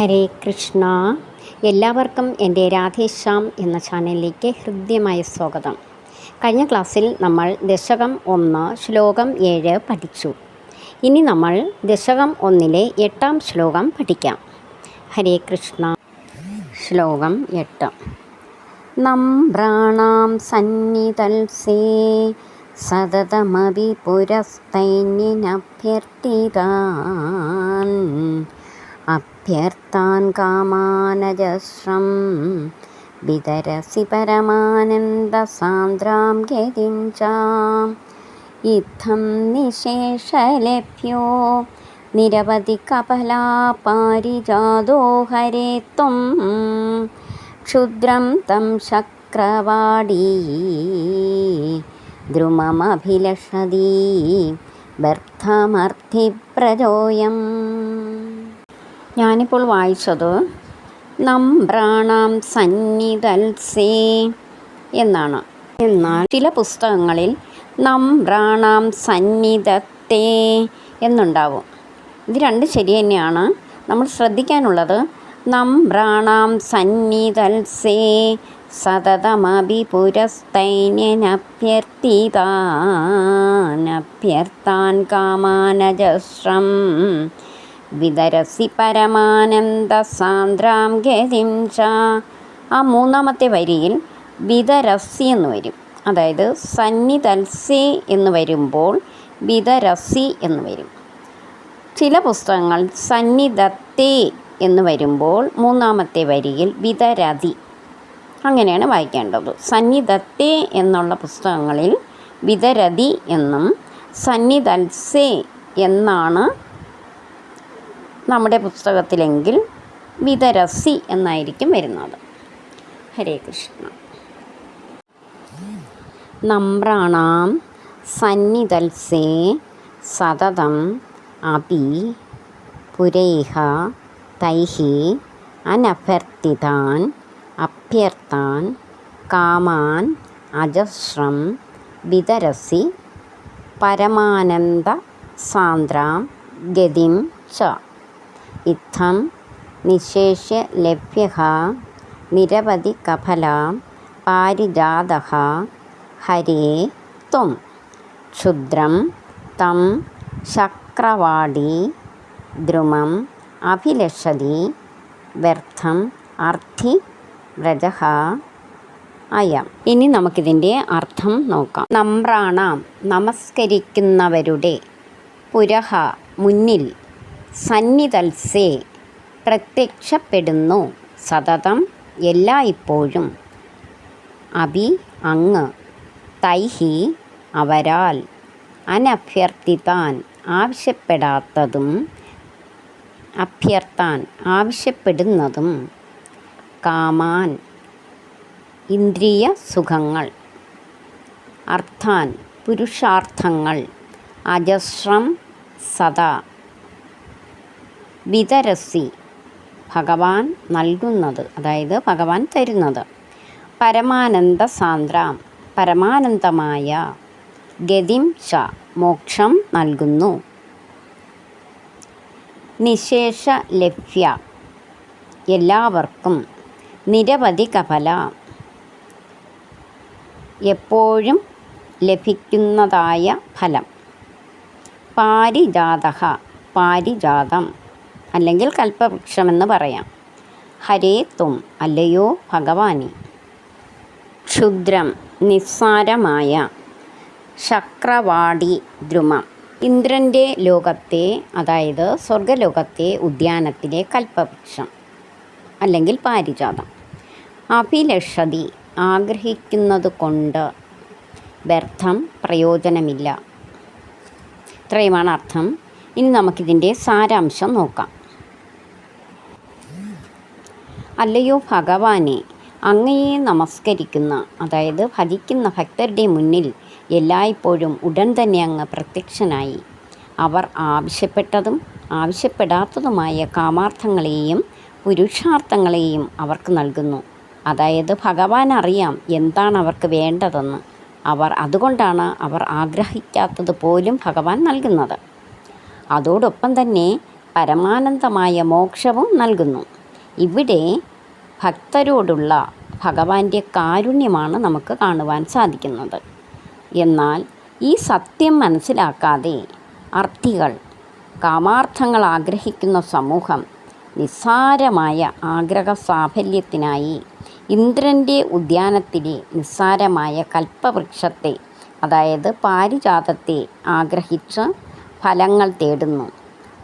ഹരേ കൃഷ്ണ. എല്ലാവർക്കും എന്റെ രാധേശ്യാം എന്ന ചാനലിലേക്ക് ഹൃദ്യമായ സ്വാഗതം. കഴിഞ്ഞ ക്ലാസ്സിൽ നമ്മൾ ദശകം ഒന്ന് ശ്ലോകം ഏഴ് പഠിച്ചു. ഇനി നമ്മൾ ദശകം ഒന്നിലെ എട്ടാം ശ്ലോകം പഠിക്കാം. ഹരേ കൃഷ്ണ. ശ്ലോകം എട്ട്. നമ്രാണാം സന്നിതൽസേ സതതമവി പുരസ്തൈന്യനഭ്യർത്ഥിതാൻ അഭ്യർത്ഥാൻ കാമാനജസ്രം വിതരസി പരമാനന്ദസാന്ദ്രാം ഗതിം ചാം ഇത്തം നിശേഷലഭ്യോ? നിരവധി കപലാ പാരിജാതോ ഹരേ ത്വം ക്ഷുദ്രം തം ശക്രവാടീ. ദ്രുമമഭിലഷതി. വ്യർത്ഥമർത്ഥിപ്രജോയം. ഞാനിപ്പോൾ വായിച്ചത് നമ്പ്രാണാം സന്നിധൽസേ എന്നാണ്. എന്നാൽ ചില പുസ്തകങ്ങളിൽ നമ്രാണാം സന്നിധത്തെ എന്നുണ്ടാവും. ഇത് രണ്ട് ശരി തന്നെയാണ്. നമ്മൾ ശ്രദ്ധിക്കാനുള്ളത് നമ്പ്രാണാം സന്നിധൽസേ സതതമഭി പുരസ്തൈന്യനഭ്യർത്ഥിതാനഭ്യർത്ഥാൻ കാമാനജശ്രം വിതരസി പരമാനന്ദസാന്ദ്രാം ഗതിം ച. ആ മൂന്നാമത്തെ വരിയിൽ വിതരസി എന്ന് വരും. അതായത് സന്നിതൽസി എന്ന് വരുമ്പോൾ വിതരസി എന്ന് വരും. ചില പുസ്തകങ്ങൾ സന്നിധത്തെ എന്ന് വരുമ്പോൾ മൂന്നാമത്തെ വരിയിൽ വിതരതി. അങ്ങനെയാണ് വായിക്കേണ്ടത്. സന്നിധത്തെ എന്നുള്ള പുസ്തകങ്ങളിൽ വിതരതി എന്നും സന്നിധൽസേ എന്നാണ് നമ്മുടെ പുസ്തകത്തിലെങ്കിൽ വിതരസി എന്നായിരിക്കും വരുന്നത്. ഹരേ കൃഷ്ണ. നമ്രാണാം സന്നിധൽസേ സതതം അപി പുരൈഹ തൈഹി അനഭ്യർത്ഥിതാൻ അഭ്യർത്ഥാൻ കാമാൻ അജസ്രം വിതരസി പരമാനന്ദ സാന്ദ്രാം ഗതിം ച. ഇത്തം നിശേഷ്യ ലഭ്യ നിരവധി കഫല പാരിജാത ഹരേ ത്വം. ക്ഷുദ്രം തം ശക്രവാടി ദ്രുമം അഭിലഷതി വ്യർത്ഥം അർത്ഥി വ്രജ അയം. ഇനി നമുക്കിതിന്റെ അർത്ഥം നോക്കാം. നമ്രാണാം നമസ്കരിക്കുന്നവരുടെ പുരഹ മുന്നിൽ സന്നിധൽസേ പ്രത്യക്ഷപ്പെടുന്നു. സതതം എല്ലായ്പ്പോഴും. അഭി അങ്ങ് തൈഹി അവരാൽ അനഭ്യർത്ഥിതാൻ ആവശ്യപ്പെടാത്തതും അഭ്യർത്ഥാൻ ആവശ്യപ്പെടുന്നതും കാമാൻ ഇന്ദ്രിയ സുഖങ്ങൾ അർത്ഥാൻ പുരുഷാർത്ഥങ്ങൾ അജസ്രം സദാ വിതരസി. ഭഗവാൻ നൽകുന്നത് അതായത് ഭഗവാൻ തരുന്നത്. പരമാനന്ദ സാന്ദ്രാം പരമാനന്ദമായ ഗതിം ച മോക്ഷം നൽകുന്നു. നിശേഷ ലഭ്യ എല്ലാവർക്കും നിരവധി കപല. എപ്പോഴും ലഭിക്കുന്നതായ ഫലം. പാരിജാത പാരിജാതം. അല്ലെങ്കിൽ കൽപ്പവൃക്ഷമെന്ന് പറയാം. ഹരേ തും അല്ലയോ ഭഗവാനി. ക്ഷുദ്രം നിസ്സാരമായ ശക്രവാടി ദ്രുമം. ഇന്ദ്രന്റെ ലോകത്തെ അതായത് സ്വർഗലോകത്തെ ഉദ്യാനത്തിലെ കൽപ്പവൃക്ഷം അല്ലെങ്കിൽ പാരിജാതം. അഭിലഷതി ആഗ്രഹിക്കുന്നത് കൊണ്ട് വ്യർത്ഥം പ്രയോജനമില്ല. ഇത്രയുമാണ് അർത്ഥം. ഇനി നമുക്കിതിന്റെ സാരാംശം നോക്കാം. അല്ലയോ ഭഗവാനെ? അങ്ങയെ നമസ്കരിക്കുന്ന അതായത് ഭജിക്കുന്ന ഭക്തരുടെ മുന്നിൽ എല്ലായ്പ്പോഴും ഉടൻ തന്നെ അങ്ങ് പ്രത്യക്ഷനായി. അവർ ആവശ്യപ്പെട്ടതും ആവശ്യപ്പെടാത്തതുമായ കാമാർത്ഥങ്ങളെയും പുരുഷാർത്ഥങ്ങളെയും അവർക്ക് നൽകുന്നു. അതായത് ഭഗവാൻ അറിയാം എന്താണ് അവർക്ക് വേണ്ടതെന്ന്. അവർ അതുകൊണ്ടാണ് അവർ ആഗ്രഹിക്കാത്തത് പോലും ഭഗവാൻ നൽകുന്നത്. അതോടൊപ്പം തന്നെ പരമാനന്ദമായ മോക്ഷവും നൽകുന്നു. ഇവിടെ ഭക്തരോടുള്ള ഭഗവാന്റെ കാരുണ്യമാണ് നമുക്ക് കാണുവാൻ സാധിക്കുന്നത്. എന്നാൽ ഈ സത്യം മനസ്സിലാക്കാതെ അർത്ഥികൾ കാമാർത്ഥങ്ങൾ ആഗ്രഹിക്കുന്ന സമൂഹം നിസ്സാരമായ ആഗ്രഹ സാഫല്യത്തിനായി ഇന്ദ്രന്റെ ഉദ്യാനത്തിലെ നിസ്സാരമായ കൽപ്പവൃക്ഷത്തെ അതായത് പാരിജാതത്തെ ആഗ്രഹിച്ച് ഫലങ്ങൾ തേടുന്നു.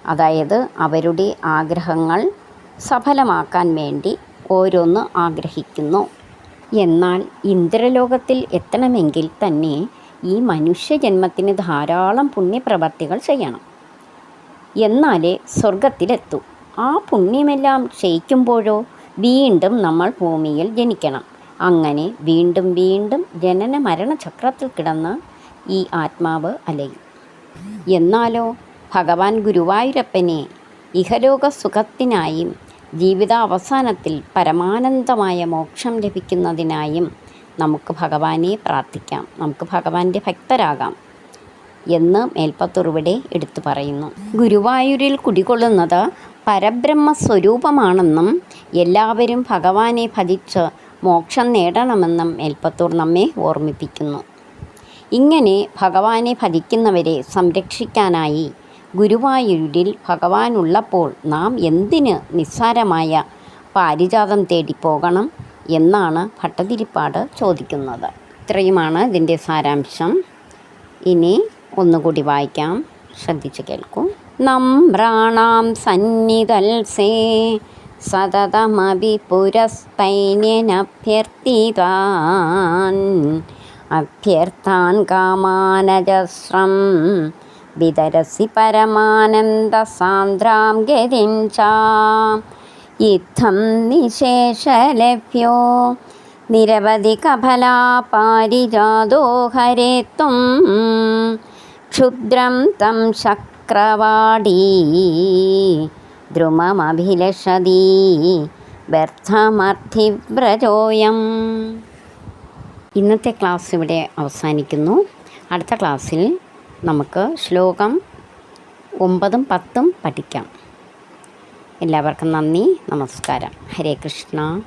അതായത് അവരുടെ ആഗ്രഹങ്ങൾ സഫലമാക്കാൻ വേണ്ടി ഓരോന്ന് ആഗ്രഹിക്കുന്നു. എന്നാൽ ഇന്ദ്രലോകത്തിൽ എത്തണമെങ്കിൽ തന്നെ ഈ മനുഷ്യജന്മത്തിന് ധാരാളം പുണ്യപ്രവർത്തികൾ ചെയ്യണം. എന്നാലേ സ്വർഗത്തിലെത്തൂ ആ പുണ്യമെല്ലാം ക്ഷയിക്കുമ്പോഴോ വീണ്ടും നമ്മൾ ഭൂമിയിൽ ജനിക്കണം. അങ്ങനെ വീണ്ടും വീണ്ടും ജനന മരണ ചക്രത്തിൽ കിടന്ന് ഈ ആത്മാവ് അലയും. എന്നാലോ ഭഗവാൻ ഗുരുവായൂരപ്പനെ ഇഹലോക സുഖത്തിനായും ജീവിതാവസാനത്തിൽ പരമാനന്ദമായ മോക്ഷം ലഭിക്കുന്നതിനായും നമുക്ക് ഭഗവാനെ പ്രാർത്ഥിക്കാം. നമുക്ക് ഭഗവാന്റെ ഭക്തരാകാം എന്ന് മേൽപ്പത്തുറിവിടെ എടുത്തു പറയുന്നു. ഗുരുവായൂരിൽ കുടികൊള്ളുന്നത് പരബ്രഹ്മ സ്വരൂപമാണെന്നും എല്ലാവരും ഭഗവാനെ ഭജിച്ച് മോക്ഷം നേടണമെന്നും മേൽപ്പത്തൂർ നമ്മെ ഓർമ്മിപ്പിക്കുന്നു. ഇങ്ങനെ ഭഗവാനെ ഭജിക്കുന്നവരെ സംരക്ഷിക്കാനായി ഗുരുവായൂരിൽ ഭഗവാനുള്ളപ്പോൾ നാം എന്തിന് നിസ്സാരമായ പാരിജാതം തേടി പോകണം എന്നാണ് ഭട്ടതിരിപ്പാട് ചോദിക്കുന്നത്. ഇത്രയുമാണ് ഇതിന്റെ സാരാംശം. ഇനി ഒന്നുകൂടി വായിക്കാം. ശ്രദ്ധിച്ച് കേൾക്കൂ. നമ്രാണാം സന്നിധൽസേ സതതമപി പുരസ്തൈന്യനഭ്യർത്ഥിതാൻ അഭ്യർത്ഥാൻ കാമാനജസ്രം വിതരസി പരമാനന്ദസാന്ദ്രാം ഗതിം ച. ഇത്തം നിശേഷലഭ്യോ. നിരവധി കഫലാ പാരിജാതോ ഹരേ ത്വം ക്ഷുദ്രം തം ശക്രവാടീ. ദ്രുമമഭിലഷതി. വ്യർത്ഥമർത്ഥിവ്രജോയം. ഇന്നത്തെ ക്ലാസ് ഇവിടെ അവസാനിക്കുന്നു. അടുത്ത ക്ലാസ്സിൽ നമുക്ക് ശ്ലോകം ഒമ്പതും പത്തും പഠിക്കാം. എല്ലാവർക്കും നന്ദി നമസ്കാരം. ഹരേ കൃഷ്ണ.